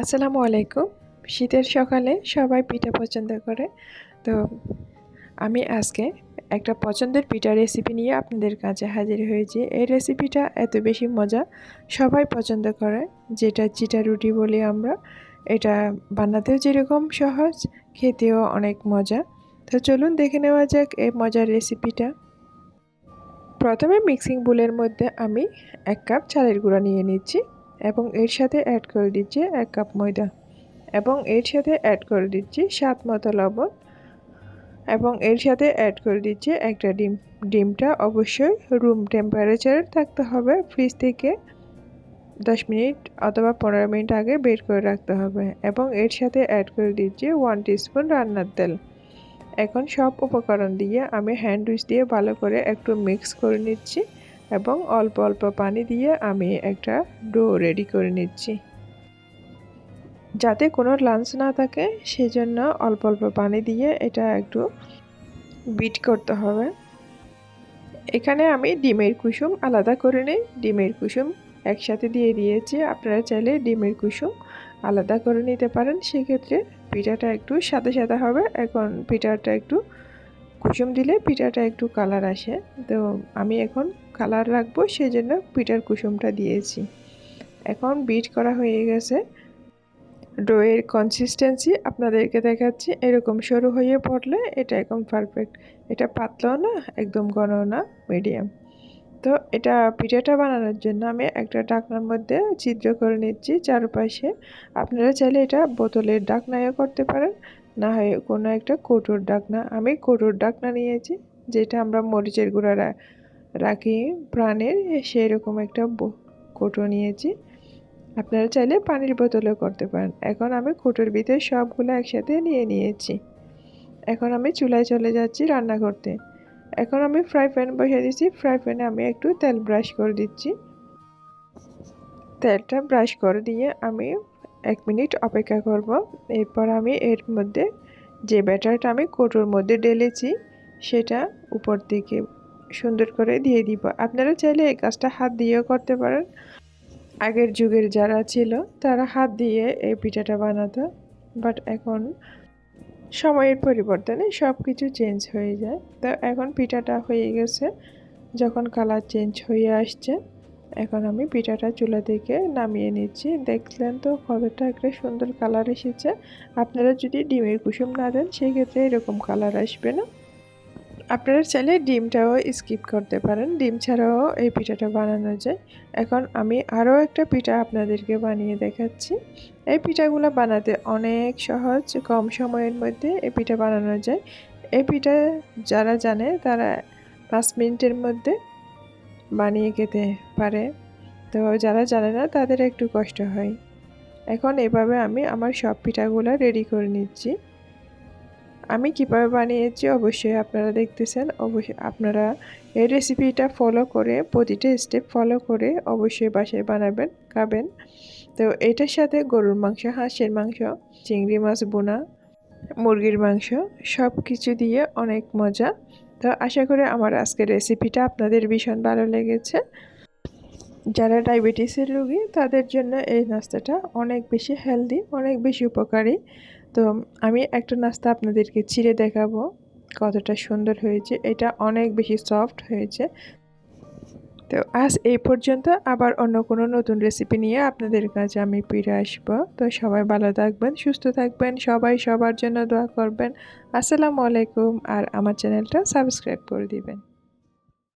আসসালামু আলাইকুম। শীতের সকালে সবাই পিঠা পছন্দ করে। তো আমি আজকে একটা পছন্দের পিঠা রেসিপি নিয়ে আপনাদের কাছে হাজির হয়েছি। এই রেসিপিটা এত বেশি মজা সবাই পছন্দ করে, যেটা চিটা রুটি বলি আমরা। এটা বানাতেও যেরকম সহজ, খেতেও অনেক মজা। তো চলুন দেখে নেওয়া যাক এই মজার রেসিপিটা প্রথমে মিক্সিং বুলের মধ্যে আমি এক কাপ চালের গুঁড়া নিয়ে নিচ্ছি। এবং এর সাথে অ্যাড করে দিচ্ছি এক কাপ ময়দা এবং এর সাথে অ্যাড করে দিচ্ছি সাত মতো লবণ এবং এর সাথে অ্যাড করে দিচ্ছি একটা ডিম। ডিমটা অবশ্যই রুম টেম্পারেচারে থাকতে হবে। ফ্রিজ থেকে দশ মিনিট অথবা পনেরো মিনিট আগে বের করে রাখতে হবে এবং এর সাথে অ্যাড করে দিচ্ছি ওয়ান টিস্পুন রান্নার তেল। এখন সব উপকরণ দিয়ে আমি হ্যান্ড উইচ দিয়ে ভালো করে একটু মিক্স করে নিচ্ছি। এবং অল্প অল্প পানি দিয়ে আমি একটা ডো রেডি করে নিচ্ছি। যাতে কোনো লাঞ্চ না থাকে, সেজন্য অল্প অল্প পানি দিয়ে এটা একটু বিট করতে হবে। এখানে আমি ডিমের কুসুম আলাদা করে নিই। ডিমের কুসুম একসাথে দিয়ে দিয়েছি। আপনারা চাইলে ডিমের কুসুম আলাদা করে নিতে পারেন। সেক্ষেত্রে পিঠাটা একটু সাদা সাদা হবে। এখন পিঠাটা একটু কুসুম দিলে পিঠাটা একটু কালার আসে। তো আমি এখন কালার রাখব সেই জন্য পিঠার কুসুমটা দিয়েছি। এখন বিট করা হয়ে গেছে। ডোয়ের কনসিস্টেন্সি আপনাদেরকে দেখাচ্ছি। এরকম সরু হয়ে পড়লে এটা একদম পারফেক্ট এটা পাতলাও না, একদম ঘন না মিডিয়াম তো এটা পিঠাটা বানানোর জন্য আমি একটা ডাকনার মধ্যে ছিদ্র করে নিচ্ছি চারপাশে। আপনারা চাইলে এটা বোতলের ডাকনায়ও করতে পারেন, না হয় কোনো একটা কৌটোর ডাকনা আমি কৌটোর ডাকনা নিয়েছি, যেটা আমরা মরিচের গুঁড়া রাখি প্রাণের সেই রকম একটা কৌটো নিয়েছি। আপনারা চাইলে পানির বোতলও করতে পারেন। এখন আমি কৌটোর ভিতরে সবগুলো একসাথে নিয়ে নিয়েছি। এখন আমি চুলায় চলে যাচ্ছি রান্না করতে। এখন আমি ফ্রাই প্যান বসে দিচ্ছি ফ্রাই প্যানে আমি একটু তেল ব্রাশ করে দিচ্ছি। তেলটা ব্রাশ করে দিয়ে আমি এক মিনিট অপেক্ষা করব। এরপর আমি এর মধ্যে যে ব্যাটারটা আমি কোটোর মধ্যে ঢেলেছি, সেটা উপর দিকে সুন্দর করে দিয়ে দিব। আপনারা চাইলে এই কাজটা হাত দিয়েও করতে পারেন। আগের যুগের যারা ছিল, তারা হাত দিয়ে এই পিঠাটা বানাতো। বাট এখন সময়ের পরিবর্তনে সব কিছু চেঞ্জ হয়ে যায়। তো এখন পিঠাটা হয়ে গেছে। যখন কালার চেঞ্জ হয়ে আসছে, এখন আমি পিঠাটা চুলা থেকে নামিয়ে নিচ্ছি। দেখলেন তো কতটা একটা সুন্দর কালার এসেছে। আপনারা যদি ডিমের কুসুম না দেন সেই ক্ষেত্রে এরকম কালার আসবে না। আপনারা চাইলে ডিমটাও স্কিপ করতে পারেন। ডিম ছাড়াও এই পিঠাটা বানানো যায়। এখন আমি আরও একটা পিঠা আপনাদেরকে বানিয়ে দেখাচ্ছি। এই পিঠাগুলো বানাতে অনেক সহজ, কম সময়ের মধ্যে এই পিঠা বানানো যায়। এই পিঠা যারা জানে তারা পাঁচ মিনিটের মধ্যে বানিয়ে খেতে পারে। তো যারা জানে না তাদের একটু কষ্ট হয়। এখন এভাবে আমি আমার সব পিঠাগুলো রেডি করে নিচ্ছি। আমি কীভাবে বানিয়েছি অবশ্যই আপনারা দেখতেছেন। অবশ্যই আপনারা এই রেসিপিটা ফলো করে, প্রতিটা স্টেপ ফলো করে অবশ্যই বাসায় বানাবেন, খাবেন। তো এটার সাথে গরুর মাংস, হাঁসের মাংস, চিংড়ি মাছ বোনা মুরগির মাংস সব কিছু দিয়ে অনেক মজা। তো আশা করি আমার আজকের রেসিপিটা আপনাদের ভীষণ ভালো লেগেছে। যারা ডায়াবেটিসের রোগী, তাদের জন্য এই নাস্তাটা অনেক বেশি হেলদি অনেক বেশি উপকারী। তো আমি একটা নাস্তা আপনাদেরকে ছিঁড়ে দেখাবো, কতটা সুন্দর হয়েছে। এটা অনেক বেশি সফট হয়েছে। তো আজ এই পর্যন্ত, আবার অন্য কোনো নতুন রেসিপি নিয়ে আপনাদের কাছে আমি ফিরে আসব। তো সবাই ভালো থাকবেন, সুস্থ থাকবেন, সবাই সবার জন্য দোয়া করবেন। আসসালামু আলাইকুম, আর আমার চ্যানেলটা সাবস্ক্রাইব করে দিবেন।